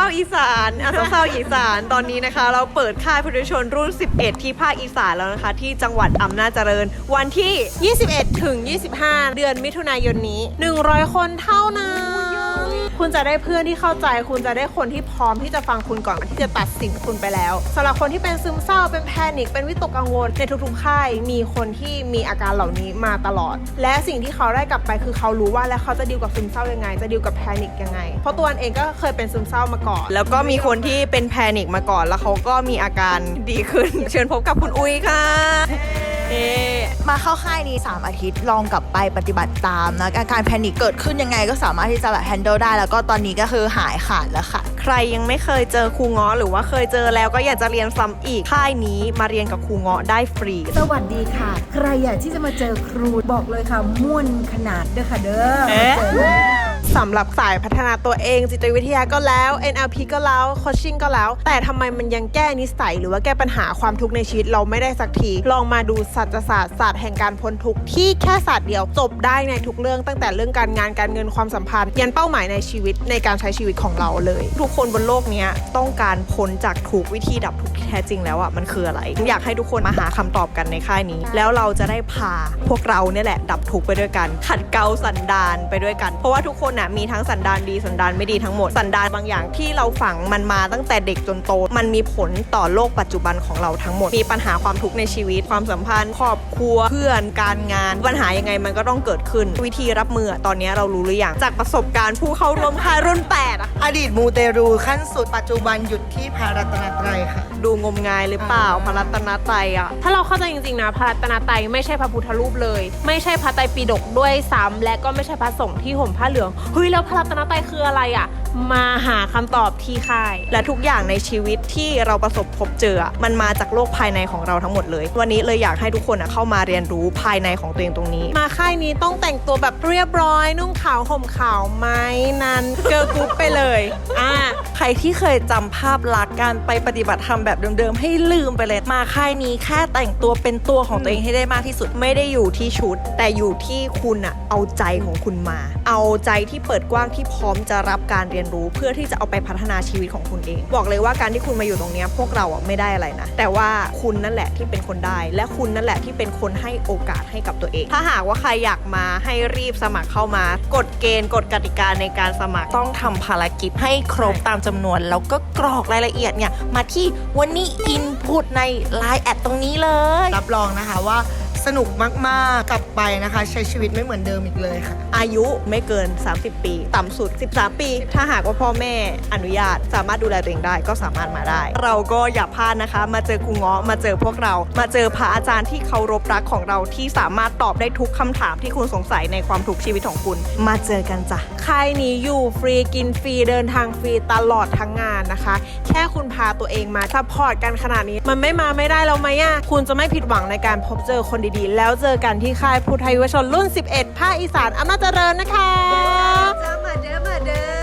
ฝ้าอีสานอะสาวเฝ้าอีสานตอนนี้นะคะ เราเปิดค่ายพุทธชนรุ่น 11 ที่ภาคอีสานแล้วนะคะ ที่จังหวัดอำนาจเจริญ วันที่ 21 ถึง 25 เดือนมิถุนายนนี้ 100 คนเท่านั้น คุณจะได้เพื่อนที่เข้าใจ คุณจะได้คนที่พร้อมที่จะฟังคุณก่อนที่จะตัดสินคุณไปแล้วสำหรับคนที่เป็นซึมเศร้าเป็นแพนิคเป็นวิตกกังวลในทุกๆค่ายมีคนที่มีอาการเหล่านี้มาตลอด และสิ่งที่เขาได้กลับไปคือเขารู้ว่าแล้วเขาจะดีลกับซึมเศร้ายังไง จะดีลกับแพนิคยังไง เพราะตัวเองก็เคยเป็นซึมเศร้ามาก่อน แล้วก็มีคนที่เป็นแพนิคมาก่อนแล้วเขาก็มีอาการดีขึ้น เชิญพบกับคุณอุ้ยค่ะ เอ๊ะมาเข้าค่ายนี้ 3 อาทิตย์ลองกลับไปปฏิบัติตามนะอาการแพนิคเกิดขึ้นยังไงก็สามารถที่จะแบบแฮนเดิลได้ แล้วก็ตอนนี้ก็คือหายขาดแล้วค่ะ ใครยังไม่เคยเจอครูเงาะหรือว่าเคยเจอแล้วก็อยากจะเรียนซ้ำอีกค่ายนี้มาเรียนกับครูเงาะได้ฟรี สวัสดีค่ะ ใครอยากที่จะมาเจอครูบอกเลยค่ะม่วนขนาดเด้อค่ะเด้อเอ๊ะมาเจอเลย สำหรับสายพัฒนาตัวเองจิตวิทยาก็แล้ว NLP ก็แล้วโคชชิ่งก็แล้ว แต่ทำไมมันยังแก้นิสัย หรือว่าแก้ปัญหาความทุกข์ในชีวิตเราไม่ได้สักที ลองมาดูศาสตร์ศาสตร์ศาสตร์แห่งการพ้นทุกข์ที่แค่ศาสตร์เดียวจบได้ในทุกเรื่องตั้งแต่เรื่องการงานการเงินความสัมพันธ์ ยันเป้าหมายในชีวิตในการใช้ชีวิตของเราเลย ทุกคนบนโลกนี้ต้องการพ้นจากทุกวิธีดับทุกข์ที่แท้จริงแล้วอะมันคืออะไรอยากให้ทุกคนมาหาคำตอบกันในค่ายนี้ แล้วเราจะได้พาพวกเราเนี่ยแหละดับทุกข์ไปด้วยกันขัดเกลาสันดานไปด้วยกัน เพราะว่าทุกคนน่ะมีทั้งสันดานดีสันดานไม่ดีทั้งหมด สันดานบางอย่างที่เราฝังมันมาตั้งแต่เด็กจนโต มันมีผลต่อโลกปัจจุบันของเราทั้งหมด มีปัญหาความทุกข์ในชีวิต ความสัมพันธ์ ครอบครัวเพื่อนการงาน ปัญหายังไงมันก็ต้องเกิดขึ้น วิธีรับมือตอนนี้เรารู้หรือยังจากประสบการณ์ผู้เข้าร่วมค่ายรุ่น8อะอดีตมูเตรูขั้นสุดปัจจุบันหยุดที่พารัตนตรัยค่ะ ดูงมงายหรือเปล่าอ่าพระรัตนตรัยอะถ้าเราเข้าใจจริงๆนะพระรัตนตรัยไม่ใช่พระพุทธรูปเลย ไม่ใช่พระไตรปิฎกด้วยซ้ำและก็ไม่ใช่พระสงฆ์ที่ห่มผ้าเหลืองเฮ้ยแล้วพระรัตนตรัยคืออะไรอะ มาหาคำตอบที่ค่าย และทุกอย่างในชีวิตที่เราประสบพบเจอ มันมาจากโลกภายในของเราทั้งหมดเลย วันนี้เลยอยากให้ทุกคนเข้ามาเรียนรู้ภายในของตัวเองตรงนี้ มาค่ายนี้ต้องแต่งตัวแบบเรียบร้อย นุ่งขาวห่มขาวไหมนั้นเกิร์ลกรุ๊ปไปเลยอ่าใครที่เคยจำภาพลักษณ์การไปปฏิบัติธรรมแบบเดิมๆให้ลืมไปเลยมาค่ายนี้แค่แต่งตัวเป็นตัวของตัวเองให้ได้มากที่สุดไม่ได้อยู่ที่ชุด แต่อยู่ที่คุณอะเอาใจของคุณมา เอาใจที่เปิดกว้างที่พร้อมจะรับการเรียนรู้เพื่อที่จะเอาไปพัฒนาชีวิตของคุณเอง บอกเลยว่าการที่คุณมาอยู่ตรงนี้พวกเราอะไม่ได้อะไรนะ แต่ว่าคุณนั่นแหละที่เป็นคนได้ และคุณนั่นแหละที่เป็นคนให้โอกาสให้กับตัวเอง ถ้าหากว่าใครอยากมาให้รีบสมัครเข้ามากฎเกณฑ์กฎกติกาในการสมัครต้องทำภารกิจให้ครบตามจำนวน แล้วก็กรอกรายละเอียดเนี่ยมาที่วันนี้อินพุตใน Line แอดตรงนี้เลย รับรองนะคะว่า สนุกมากๆ กลับไปนะคะ ใช้ชีวิตไม่เหมือนเดิมอีกเลยค่ะ อายุไม่เกิน 30 ปี ต่ำสุด 13 ปี ถ้าหากว่าพ่อแม่อนุญาต สามารถดูแลตัวเองได้ก็สามารถมาได้ เราก็อย่าพลาดนะคะ มาเจอครูเงาะมาเจอพวกเรา มาเจอพระอาจารย์ที่เคารพรักของเราที่สามารถตอบได้ทุกคำถามที่คุณสงสัยในความทุกข์ชีวิตของคุณ มาเจอกันจ้ะค่ายนี้อยู่ฟรีกินฟรีเดินทางฟรีตลอดทั้งงานนะคะ แค่คุณพาตัวเองมาซัพพอร์ตกันขนาดนี้ มันไม่มาไม่ได้แล้วไหมอะคุณจะไม่ผิดหวังในการพบเจอคนดีๆ แล้วเจอกันที่ค่ายพุทธยุวชนรุ่น 11 ภาคอีสานอำนาจเจริญนะคะ เจอมาเด้อมาเด้อ